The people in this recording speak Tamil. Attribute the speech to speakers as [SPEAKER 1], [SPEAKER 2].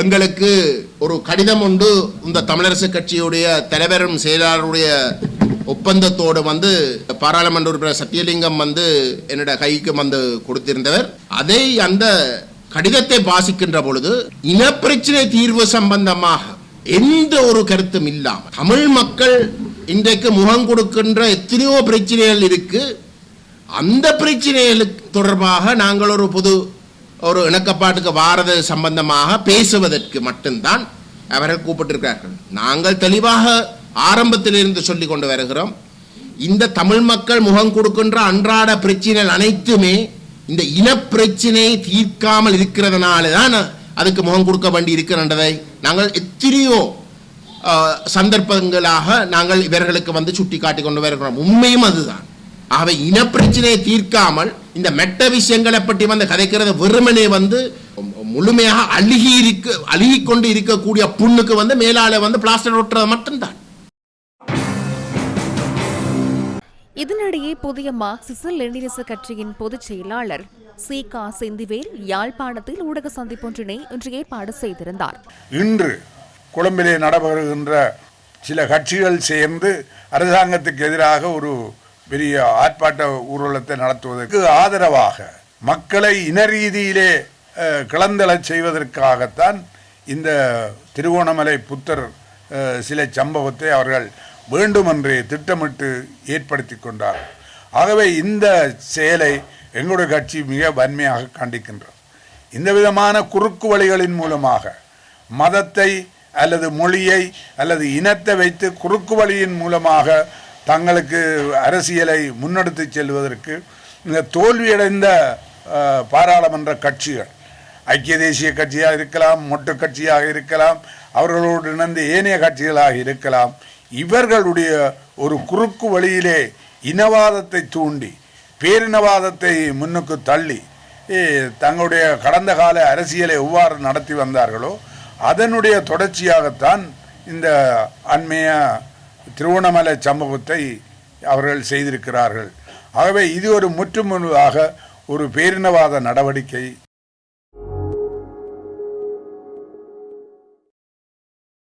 [SPEAKER 1] எங்களுக்கு ஒரு கடிதம் உண்டு. இந்த தமிழரசு கட்சியுடைய தலைவரும் செயலாளருடைய ஒப்பந்தத்தோடு வந்து பாராளுமன்ற உறுப்பினர் சத்தியலிங்கம் வந்து என்னோட கைக்கு வந்து கொடுத்திருந்தவர். அதை அந்த கடிதத்தை வாசிக்கின்ற பொழுது இனப்பிரச்சனை தீர்வு சம்பந்தமாக எந்த ஒரு கருத்தும் இல்லாமல் தமிழ் மக்கள் இன்றைக்கு முகம் கொடுக்கின்ற எத்தனையோ பிரச்சனைகள் இருக்கு. அந்த பிரச்சனைகளுக்கு தொடர்பாக நாங்கள் ஒரு பொது ஒரு இணக்கப்பாட்டுக்கு வாரது சம்பந்தமாக பேசுவதற்கு மட்டும்தான் அவர்கள் கூப்பிட்டிருக்கிறார்கள். நாங்கள் தெளிவாக ஆரம்பத்திலிருந்து சொல்லி கொண்டு வருகிறோம். இந்த தமிழ் மக்கள் முகம் கொடுக்கின்ற அன்றாட பிரச்சனைகள் அனைத்துமே இந்த இனப்பிரச்சினை தீர்க்காமல் இருக்கிறதுனால தான் அதுக்கு முகம் கொடுக்க வேண்டி இருக்கின்றதை நாங்கள் எத்தனையோ சந்தர்ப்பங்களாக நாங்கள் இவர்களுக்கு வந்து சுட்டி காட்டி கொண்டு வருகிறோம். உண்மையும் அதுதான். ஆகவே இனப்பிரச்சனையை தீர்க்காமல் இந்த மெட்ட விஷயங்களை பற்றி வந்து கதைக்கிறது வெறுமனே வந்து முழுமையாக அழுகி இருக்க அழுகி கொண்டு இருக்கக்கூடிய புண்ணுக்கு வந்து மேலால வந்து பிளாஸ்டர் ஒட்டுறது மட்டும்தான்.
[SPEAKER 2] இதனிடையே புதிய மார்க்சிச லெனினிச கட்சியின் பொதுச் செயலாளர் சி கா செந்திவேல் யாழ்ப்பாணத்தில் ஊடக சந்திப்பொன்றினை இன்று ஏற்பாடு செய்திருந்தார்.
[SPEAKER 3] இன்று கொழும்பிலே நடைபெறுகின்ற சில கட்சிகள் சேர்ந்து அரசாங்கத்துக்கு எதிராக ஒரு பெரிய ஆர்ப்பாட்ட ஊர்வலத்தை நடத்துவதற்கு ஆதரவாக மக்களை இன ரீதியிலே அஹ், செய்வதற்காகத்தான் இந்த திருவோணமலை புத்தர் சில சிலை சம்பவத்தை அவர்கள் வேண்டுமென்றே திட்டமிட்டு ஏற்படுத்தி கொண்டார்கள். ஆகவே இந்த செயலை எங்களுடைய கட்சி மிக வன்மையாக கண்டிக்கின்றது. இந்த விதமான குறுக்கு வழிகளின் மூலமாக மதத்தை அல்லது மொழியை அல்லது இனத்தை வைத்து குறுக்கு வழியின் மூலமாக தங்களுக்கு அரசியலை முன்னெடுத்து செல்வதற்கு இந்த தோல்வியடைந்த பாராளுமன்ற கட்சிகள். ஐக்கிய தேசிய கட்சியாக இருக்கலாம் மொட்டு கட்சியாக இருக்கலாம் அவர்களோடு இணைந்து ஏனைய கட்சிகளாக இருக்கலாம். இவர்களுடைய ஒரு குறுக்கு வழியிலே இனவாதத்தை தூண்டி பேரினவாதத்தை முன்னுக்கு தள்ளி தங்களுடைய கடந்த கால அரசியலை எவ்வாறு நடத்தி வந்தார்களோ அதனுடைய தொடர்ச்சியாகத்தான் இந்த அண்மைய திருவண்ணாமலை சம்பவத்தை அவர்கள் செய்திருக்கிறார்கள். ஆகவே இது ஒரு முற்றுமுழுதாக ஒரு பேரினவாத நடவடிக்கை.